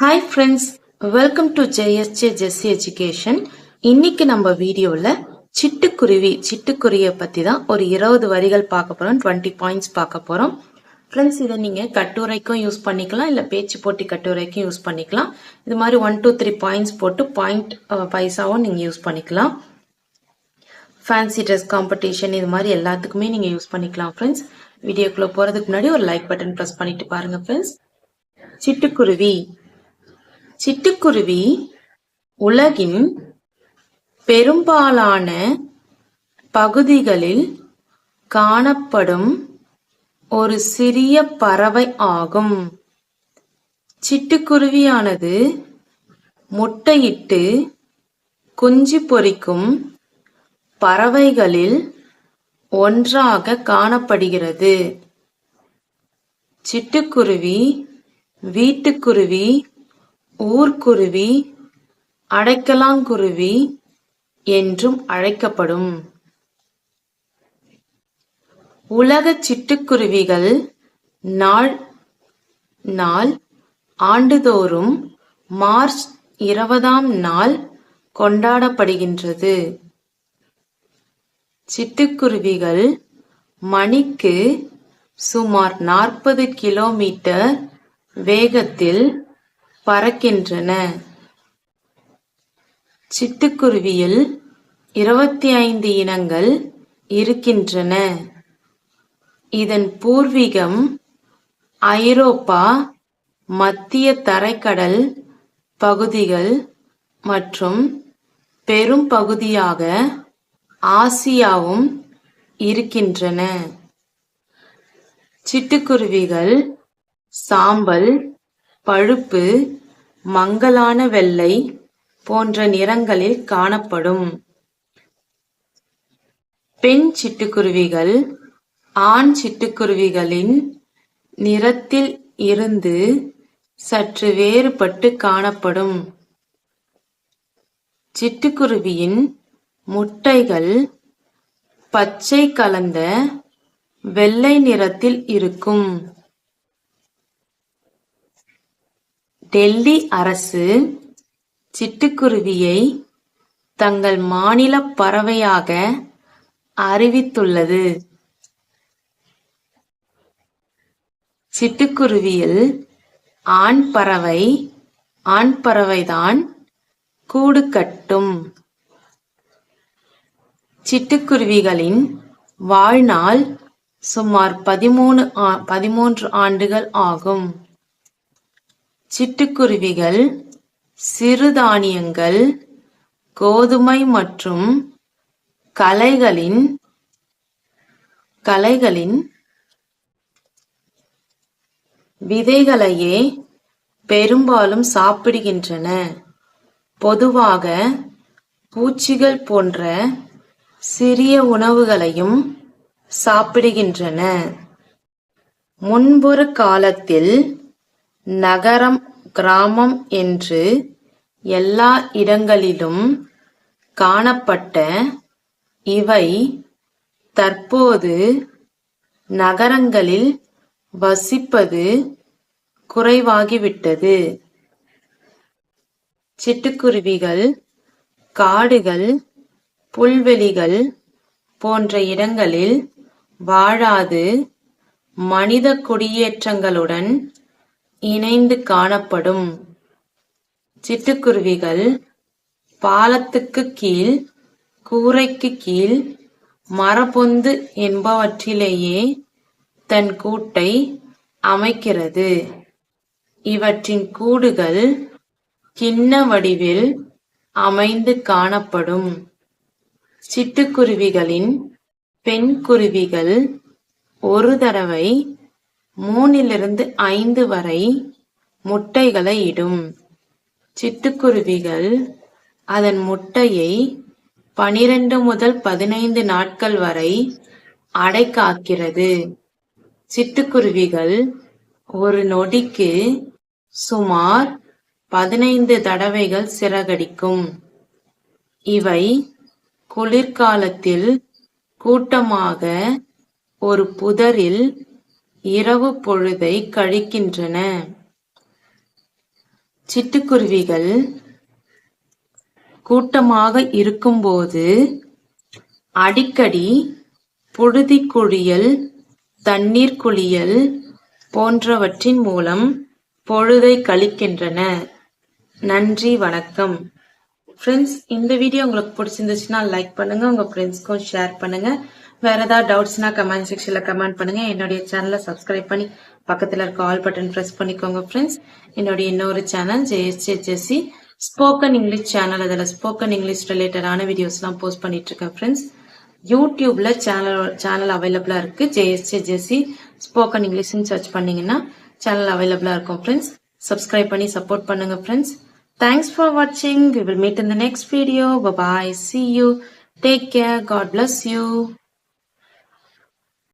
Hi friends welcome to JSJ Jessy education இன்னைக்கு நம்ம வீடியோவில் சிட்டுக்குருவி சிட்டுக்குருவியை பற்றி தான் ஒரு இருபது வரிகள் பார்க்க போகிறோம் டுவெண்ட்டி பாயிண்ட்ஸ் பார்க்க போகிறோம் ஃப்ரெண்ட்ஸ் இதை நீங்கள் கட்டுரைக்கும் யூஸ் பண்ணிக்கலாம் இல்லை பேச்சு போட்டி கட்டுரைக்கும் யூஸ் பண்ணிக்கலாம். இது மாதிரி ஒன் டூ த்ரீ பாயிண்ட்ஸ் போட்டு பாயிண்ட் பைசாவும் நீங்கள் யூஸ் பண்ணிக்கலாம். ஃபேன்சி ட்ரெஸ் காம்படிஷன் இது மாதிரி எல்லாத்துக்குமே நீங்கள் யூஸ் பண்ணிக்கலாம் ஃப்ரெண்ட்ஸ் வீடியோக்குள்ளே போகிறதுக்கு முன்னாடி ஒரு லைக் பட்டன் ப்ரெஸ் பண்ணிட்டு பாருங்கள் ஃப்ரெண்ட்ஸ் சிட்டுக்குருவி சிட்டுக்குருவி உலகின் பெரும்பாலான பகுதிகளில் காணப்படும் ஒரு சிறிய பறவை ஆகும். சிட்டுக்குருவியானது முட்டையிட்டு குஞ்சு பொரிக்கும் பறவைகளில் ஒன்றாக காணப்படுகிறது. சிட்டுக்குருவி வீட்டுக்குருவி ஊர்க்குருவி அடைக்கலாங்குருவி என்றும் அழைக்கப்படும். உலக சிட்டுக்குருவிகள் நாள் நாள் ஆண்டுதோறும் மார்ச் இருபதாம் நாள் கொண்டாடப்படுகின்றது. சிட்டுக்குருவிகள் மணிக்கு சுமார் நாற்பது கிலோமீட்டர் வேகத்தில் பறக்கின்றன. சிட்டுக்குருவியில் இருபத்தி ஐந்து இனங்கள் இருக்கின்றன. இதன் பூர்வீகம் ஐரோப்பா மத்திய தரைக்கடல் பகுதிகள் மற்றும் பெரும் பகுதியாக ஆசியாவும் இருக்கின்றன. சிட்டுக்குருவிகள் சாம்பல் பழுப்பு மங்கலான வெள்ளை போன்ற நிறங்களில் காணப்படும். பெண் சிட்டுக்குருவிகள் ஆண் சிட்டுக்குருவிகளின் நிறத்தில் இருந்து சற்று வேறுபட்டு காணப்படும். சிட்டுக்குருவியின் முட்டைகள் பச்சை கலந்த வெள்ளை நிறத்தில் இருக்கும். டெல்லி அரசு சிட்டுக்குருவியை தங்கள் மாநில பறவையாக அறிவித்துள்ளது. சிட்டுக்குருவியில் ஆண் பறவை ஆண் பறவைதான் கூடு கட்டும். சிட்டுக்குருவிகளின் வாழ்நாள் சுமார் பதிமூணு பதிமூன்று ஆண்டுகள் ஆகும். சிட்டுக்குருவிகள் சிறுதானியங்கள் கோதுமை மற்றும் களைகளின் களைகளின் விதைகளையே பெரும்பாலும் சாப்பிடுகின்றன. பொதுவாக பூச்சிகள் போன்ற சிறிய உணவுகளையும் சாப்பிடுகின்றன. முன்பொரு காலத்தில் நகரம் கிராமம் என்று எல்லா இடங்களிலும் காணப்பட்ட இவை தற்போது நகரங்களில் வசிப்பது குறைவாகிவிட்டது. சிட்டுக்குருவிகள் காடுகள் புல்வெளிகள் போன்ற இடங்களில் வாழாது மனித குடியேற்றங்களுடன் இணைந்து காணப்படும் சிட்டுக்குருவிகள் பாலத்துக்கு கீழ் கூரைக்கு கீழ் மரபொந்து என்பவற்றிலேயே தன் கூட்டை அமைக்கிறது. இவற்றின் கூடுகள் கிண்ண வடிவில் அமைந்து காணப்படும். சிட்டுக்குருவிகளின் பெண் குருவிகள் ஒரு தடவை மூணிலிருந்து ஐந்து வரை முட்டைகளை இடும். சிட்டுக்குருவிகள் அதன் முட்டையை பனிரெண்டு முதல் பதினைந்து நாட்கள் வரை அடைக்காக்கிறது சிட்டுக்குருவிகள் ஒரு நொடிக்கு சுமார் பதினைந்து தடவைகள் சிறகடிக்கும். இவை குளிர்காலத்தில் கூட்டமாக ஒரு புதரில் இரவு பொழுதை கழிக்கின்றன. சிட்டுக்குருவிகள் கூட்டமாக இருக்கும்போது அடிக்கடி புழுதி குளியல் தண்ணீர் குளியல் போன்றவற்றின் மூலம் பொழுதை கழிக்கின்றன. நன்றி வணக்கம். ஃப்ரெண்ட்ஸ் இந்த வீடியோ உங்களுக்கு பிடிச்சிருந்துச்சுன்னா லைக் பண்ணுங்க உங்க ஃப்ரெண்ட்ஸ்க்கும் ஷேர் பண்ணுங்க. வேற ஏதாவது டவுட்ஸ்னா கமெண்ட் செக்ஷன்ல கமெண்ட் பண்ணுங்க. என்னுடைய சேனலை சப்ஸ்கிரைப் பண்ணி பக்கத்துல இருக்க ஆல் பட்டன் பிரஸ் பண்ணிக்கோங்க ஃப்ரெண்ட்ஸ் என்னுடைய இன்னொரு channel JSJ spoken English channel அதில் ஸ்போக்கன் இங்கிலீஷ் ரிலேட்டடான வீடியோஸ்லாம் போஸ்ட் பண்ணிட்டு இருக்கேன் ஃப்ரெண்ட்ஸ் யூடியூப்ல சேனல் சேனல் அவைலபிளா இருக்கு. ஜேஎஸ்ஜே ஸ்போக்கன் இங்கிலீஷ்னு சர்ச் பண்ணீங்கன்னா சேனல் அவைலபிளா இருக்கும் ஃப்ரெண்ட்ஸ் சப்ஸ்கிரைப் பண்ணி சப்போர்ட் பண்ணுங்க ஃப்ரெண்ட்ஸ் தேங்க்ஸ் ஃபார் வாட்சிங் we will meet in the next video bye see you take care God bless you